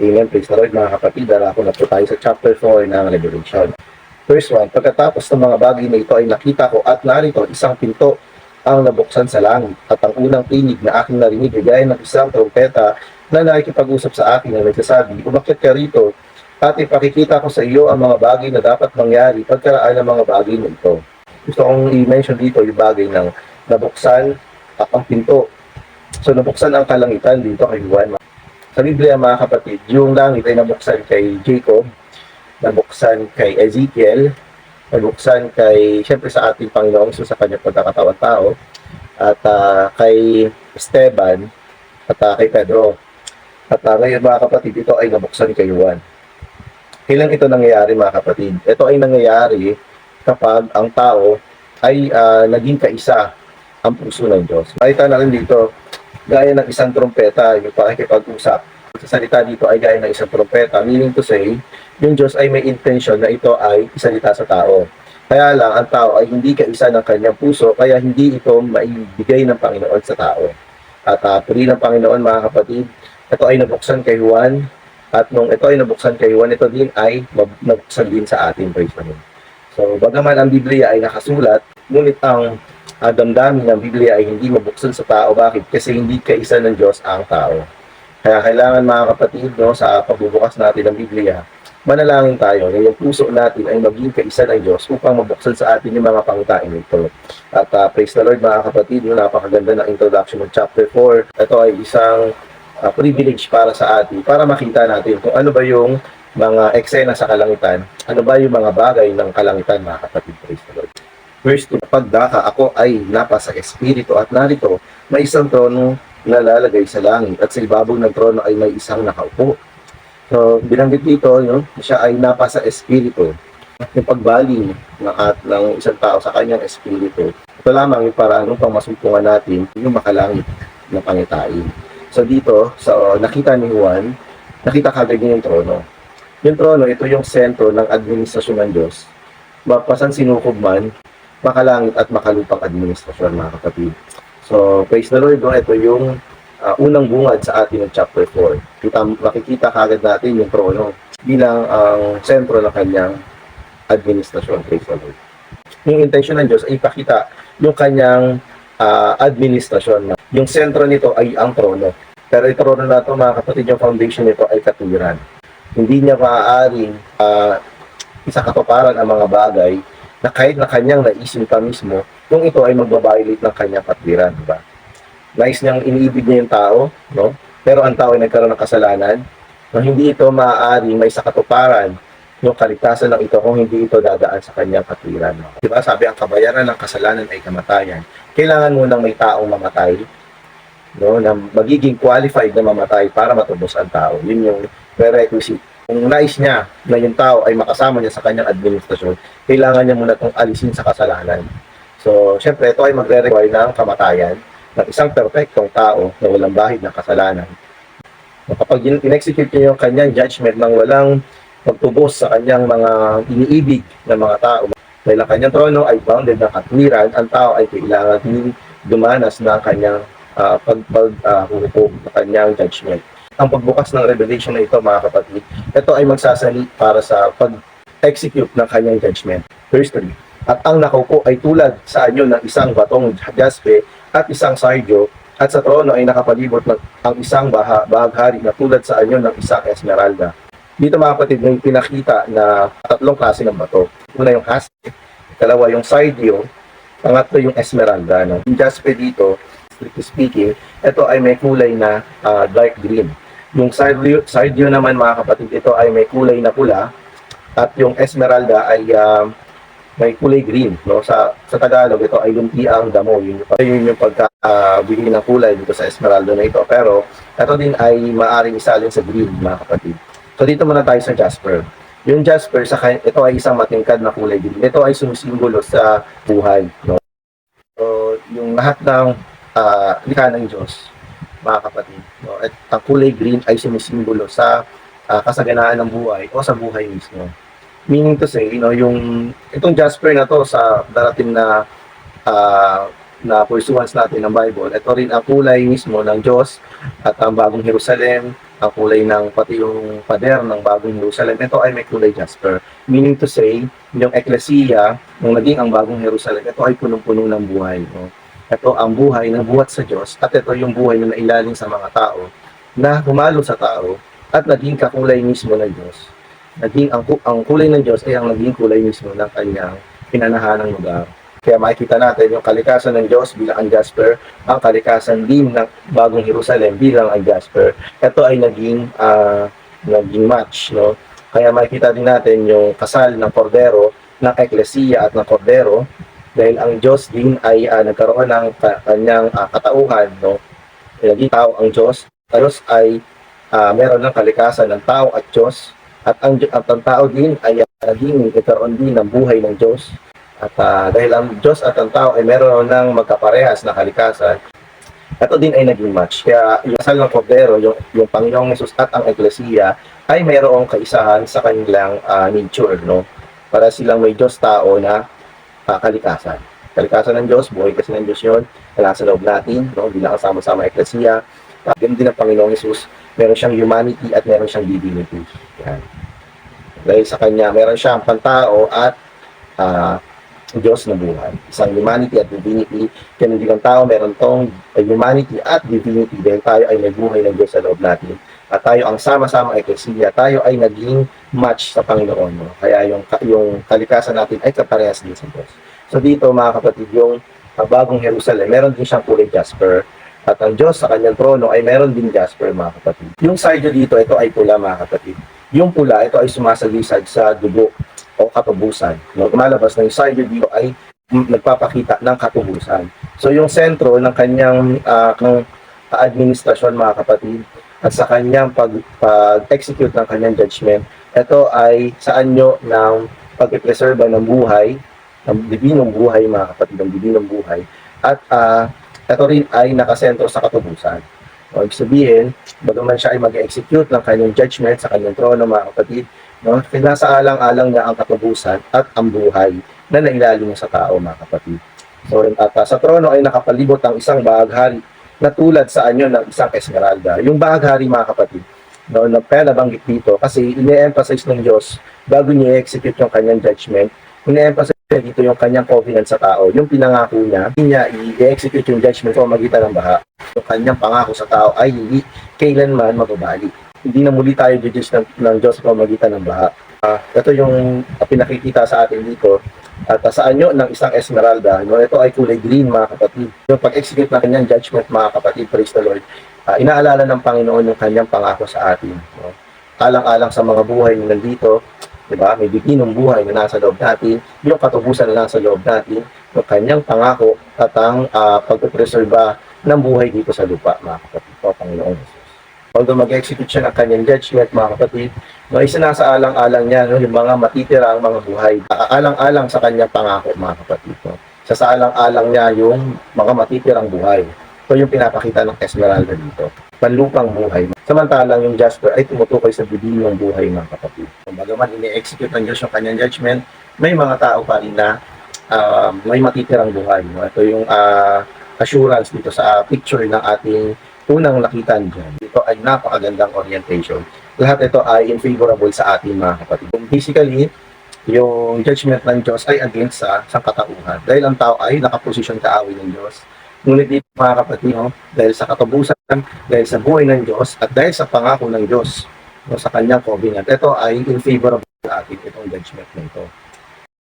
Amen. Praise the Lord mga kapatid. Darako na po tayo sa chapter 4 ng Revelation. First one, pagkatapos ng mga bagay na ito ay nakita ko at narito isang pinto ang nabuksan sa langit at ang unang tinig na aking narinig ay gaya ng isang trompeta na nakikipag-usap sa akin na nagsasabi, umakyat ka rito at ipakikita ko sa iyo ang mga bagay na dapat mangyari pagkaraan ng mga bagay na ito. Gusto kong i-mention dito yung bagay ng nabuksan at ang pinto. So nabuksan ang kalangitan dito kay Juan. Sa Biblia mga kapatid, yung langit ay nabuksan kay Jacob, nabuksan kay Ezekiel, nabuksan kay, syempre sa ating Panginoong Jesus sa kanyang pagkakatawang tao, at ah, kay Esteban, at ah, kay Pedro. At ah, ngayon mga kapatid, ito ay nabuksan kay Juan. Kailan ito nangyayari mga kapatid? Ito ay nangyayari kapag ang tao ay ah, naging kaisa ang puso ng Diyos. Makita na rin dito, gaya ng isang trompeta, yung pakikipag-usap. Sa salita dito ay gaya ng isang trompeta, meaning to say, yung Diyos ay may intention na ito ay isalita sa tao. Kaya lang, ang tao ay hindi kaisa ng kanyang puso, kaya hindi ito maibigay ng Panginoon sa tao. At uh, puri ng Panginoon, mga kapatid, ito ay nabuksan kay Juan, at nung ito ay nabuksan kay Juan, ito din ay nabuksan din sa atin, praise the Lord. So, bagaman ang Biblia ay nakasulat, ngunit ang uh, damdamin ng Biblia ay hindi mabuksan sa tao. Bakit? Kasi hindi kaisa ng Diyos ang tao. Kaya kailangan mga kapatid, no, sa pagbubukas natin ng Biblia, manalangin tayo na yung puso natin ay maging kaisa ng Diyos upang mabuksan sa atin yung mga pangitain nito. At uh, praise the Lord mga kapatid, no, napakaganda ng introduction ng chapter 4. Ito ay isang uh, privilege para sa atin, para makita natin kung ano ba yung mga eksena sa kalangitan, ano ba yung mga bagay ng kalangitan mga kapatid, praise the Lord. 2, pagdaka ako ay napa sa espiritu at narito may isang trono na lalagay sa langit at sa ibabaw ng trono ay may isang nakaupo. So, binanggit dito, no, siya ay napa sa espiritu. Yung pagbaling ng, at, ng isang tao sa kanyang espiritu. Ito lamang yung paraan upang masumpungan natin yung makalangit na pangitain. So dito, sa nakita ni Juan, nakita kagad niya yung trono. Yung trono, ito yung sentro ng administrasyon ng Diyos. Mapasan sinukob man, makalangit at makalupang administrasyon mga kapatid. So, praise the Lord, no? ito yung uh, unang bungad sa atin ng chapter 4. Kita, makikita kagad natin yung trono bilang ang sentro ng kanyang administrasyon. Praise the Lord. Yung intention ng Diyos ay ipakita yung kanyang ah, administrasyon. Yung sentro nito ay ang trono. Pero yung trono na ito, mga kapatid, yung foundation nito ay katuwiran. Hindi niya maaaring uh, isa katuparan ang mga bagay na kahit na kanyang naisin pa mismo, kung ito ay magbabiolate ng kanyang katwiran, di ba? Nais niyang iniibig niya yung tao, no? Pero ang tao ay nagkaroon ng kasalanan, no? hindi ito maaaring may sakatuparan yung kaligtasan ng ito kung hindi ito dadaan sa kanyang katwiran. No? Di ba? Sabi, ang kabayaran ng kasalanan ay kamatayan. Kailangan mo nang may taong mamatay, no? Na magiging qualified na mamatay para matubos ang tao. Yun yung prerequisite kung nais niya na yung tao ay makasama niya sa kanyang administrasyon, kailangan niya muna itong alisin sa kasalanan. So, syempre, ito ay magre-require ng kamatayan ng isang perfectong tao na walang bahid ng kasalanan. Kapag in- in-execute niya yung kanyang judgment ng walang pagtubos sa kanyang mga iniibig ng mga tao, dahil ang kanyang trono ay bounded ng katwiran, ang tao ay kailangan din dumanas ng kanyang uh, pagpaghuhukom uh, ng kanyang judgment ang pagbukas ng revelation na ito mga kapatid, ito ay magsasali para sa pag-execute ng kanyang judgment. Verse 3. At ang nakaupo ay tulad sa anyo ng isang batong jaspe at isang sardio at sa trono ay nakapalibot ng ang isang baha, bahaghari na tulad sa anyo ng isang esmeralda. Dito mga kapatid, may pinakita na tatlong klase ng bato. Una yung jaspe, dalawa yung sardio, pangatlo yung esmeralda. No? Yung jaspe dito, strictly speaking, ito ay may kulay na uh, dark green. Yung side view, side view naman mga kapatid, ito ay may kulay na pula at yung esmeralda ay uh, may kulay green. No? Sa, sa Tagalog, ito ay lumpiang damo. Yun, yun yung pagkabili ng kulay dito sa esmeralda na ito. Pero ito din ay maaring isalin sa green mga kapatid. So dito muna tayo sa Jasper. Yung Jasper, sa, ito ay isang matingkad na kulay green. Ito ay sumisimbolo sa buhay. No? So, yung lahat ng uh, likha ng Diyos, mga kapatid. No? At ang kulay green ay sumisimbolo sa ah, kasaganaan ng buhay o sa buhay mismo. Meaning to say, you know, yung itong Jasper na to sa darating na ah, na pursuance natin ng Bible, ito rin ang kulay mismo ng Diyos at ang bagong Jerusalem ang kulay ng pati yung pader ng bagong Jerusalem, ito ay may kulay jasper. Meaning to say, yung eklesiya, nung naging ang bagong Jerusalem, ito ay punong-puno ng buhay. No? Ito ang buhay na buhat sa Diyos at ito yung buhay na nailalim sa mga tao na humalo sa tao at naging kakulay mismo ng Diyos. Naging ang, ang kulay ng Diyos ay ang naging kulay mismo ng kanyang pinanahanang lugar. Kaya makikita natin yung kalikasan ng Diyos bilang ang jasper, ang kalikasan din ng bagong Jerusalem bilang ang jasper. Ito ay naging ah, naging match, no? Kaya makikita din natin yung kasal ng kordero, ng eklesiya at ng kordero dahil ang Diyos din ay ah, nagkaroon ng ka- kanyang ah, katauhan, no? Naging tao ang Diyos. Diyos ay ah, meron ng kalikasan ng tao at Diyos at ang, at ang tao din ay ah, naging nagkaroon din ng buhay ng Diyos. At ah, dahil ang Diyos at ang tao ay meron ng magkaparehas na kalikasan, ito din ay naging match. Kaya yung kasal ng Kordero, yung, yung Panginoong Jesus at ang Eklesiya ay mayroong kaisahan sa kanilang ah, nature, no? Para silang may Diyos tao na ah, kalikasan. Kalikasan ng Diyos, buhay kasi ng Diyos yun, na nasa loob natin, no? bilang kasama-sama Eklesiya. Uh, ganun din ang Panginoong Jesus, meron siyang humanity at meron siyang divinity. Yan. Dahil sa kanya, meron siyang pantao at ah, Diyos na buhay. Isang humanity at divinity. Kaya hindi ang tao, meron tong uh, humanity at divinity dahil tayo ay may buhay ng Diyos sa loob natin. At tayo ang sama-sama eklesiya, tayo ay naging match sa Panginoon. No? Kaya yung, yung kalikasan natin ay kaparehas din sa Diyos. So dito mga kapatid, yung uh, bagong Jerusalem, meron din siyang kulay jasper. At ang Diyos sa kanyang trono ay meron din jasper mga kapatid. Yung side dito, ito ay pula mga kapatid. Yung pula, ito ay sumasalisad sa dugo o katubusan. No, lumalabas na yung side dito ay nagpapakita ng katubusan. So yung sentro ng kanyang ah, kang administrasyon mga kapatid at sa kanyang pag, pag-execute ng kanyang judgment, ito ay sa anyo ng pag-preserve ng buhay, ng dibinong buhay mga kapatid, ng dibinong buhay. At ah, ito rin ay nakasentro sa katubusan. O, ibig sabihin, bagaman siya ay mag-execute ng kanyang judgment sa kanyang trono mga kapatid, no? nasa alang-alang niya ang katubusan at ang buhay na nailalim sa tao mga kapatid. So, at ah, sa trono ay nakapalibot ang isang bahaghari na tulad sa anyo ng isang esmeralda. Yung bahaghari mga kapatid, no, na kaya nabanggit dito kasi ine-emphasize ng Diyos bago niya i-execute yung kanyang judgment, ine-emphasize dito yung kanyang covenant sa tao. Yung pinangako niya, hindi niya i-execute yung judgment sa magitan ng baha. Yung kanyang pangako sa tao ay hindi kailanman mababali. Hindi na muli tayo judges ng, ng Diyos sa pamagitan ng baha. Ah, ito yung pinakikita sa atin dito. At uh, sa anyo ng isang esmeralda, no, ito ay kulay green mga kapatid. Yung pag-execute ng kanyang judgment mga kapatid, praise the Lord, ah, inaalala ng Panginoon yung kanyang pangako sa atin. No? Alang-alang sa mga buhay na nandito, di ba? May bibinong buhay na nasa loob natin, yung katubusan na nasa loob natin, yung kanyang pangako at ang uh, pagpreserba ng buhay dito sa lupa, mga kapatid po, Panginoon. Although mag-execute siya ng kanyang judgment, mga kapatid, no, isa na sa alang-alang niya, no, yung mga matitira ang mga buhay. Alang-alang sa kanyang pangako, mga kapatid. No. Sa sa alang-alang niya yung mga matitirang buhay. Ito yung pinapakita ng Esmeralda dito. Panlupang buhay. Samantalang yung Jasper ay tumutukoy sa bibiyong buhay, mga kapatid. Kung bagaman ini-execute ng Diyos yung kanyang judgment, may mga tao pa rin na ah, may matitirang buhay. No. Ito yung ah, assurance dito sa ah, picture ng ating unang nakita dyan. Ito ay napakagandang orientation. Lahat ito ay unfavorable sa ating mga kapatid. Basically, yung judgment ng Diyos ay against sa sangkatauhan. Dahil ang tao ay nakaposisyon kaaway ng Diyos. Ngunit dito mga kapatid, no, dahil sa katubusan, dahil sa buhay ng Diyos, at dahil sa pangako ng Diyos no, sa kanyang covenant, ito ay unfavorable sa atin, itong judgment na ito.